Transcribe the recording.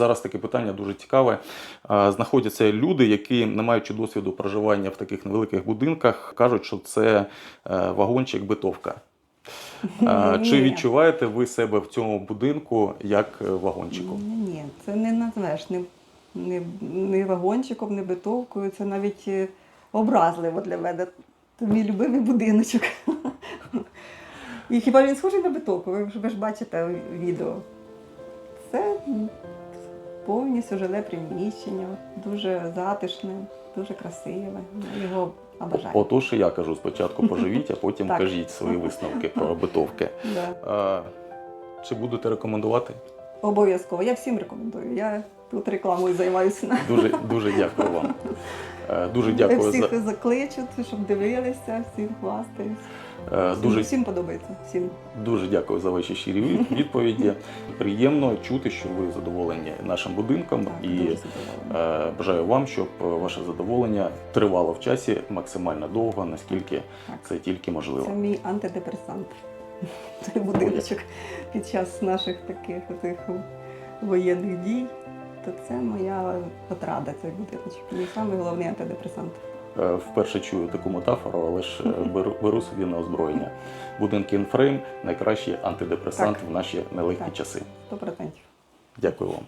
Зараз таке питання дуже цікаве. Знаходяться люди, які, не маючи досвіду проживання в таких невеликих будинках, кажуть, що це е, вагончик битовка. Чи відчуваєте ви себе в цьому будинку як е, вагончику? Ні, це не назвеш не, не, не вагончиком, не битовкою. Це навіть е, образливо для мене. Це мій любимий будиночок. І хіба він схожий на битовку? Ви ж, бачите відео. Це повністю жиле приміщення, дуже затишне, дуже красиве. Його обажаю. Отож, я кажу спочатку поживіть, а потім кажіть свої висновки про обитовки. Да. Чи будете рекомендувати? Обов'язково. Я всім рекомендую. Я тут рекламою займаюся. Дуже дуже дякую вам. Е, Дуже дякую всіх за закличу, щоб дивилися, всім хвастаюсь. е, дуже всім подобається. Всім. Дуже дякую за ваші щирі відповіді. Приємно чути, що ви задоволені нашим будинком, Так, і е, бажаю вам, щоб е, ваше задоволення тривало в часі максимально довго, наскільки Так. це тільки можливо. Це мій антидепресант. Цей будиночок під час наших таких воєнних дій. То це моя отрада, цей будиночок. Мій самий головний антидепресант. Е, Вперше чую таку метафору, але ж е, беру, беру собі на озброєння. Будинки інфрейм найкращий антидепресант Так. в наші нелегкі Так. часи. Сто процентів. Дякую вам.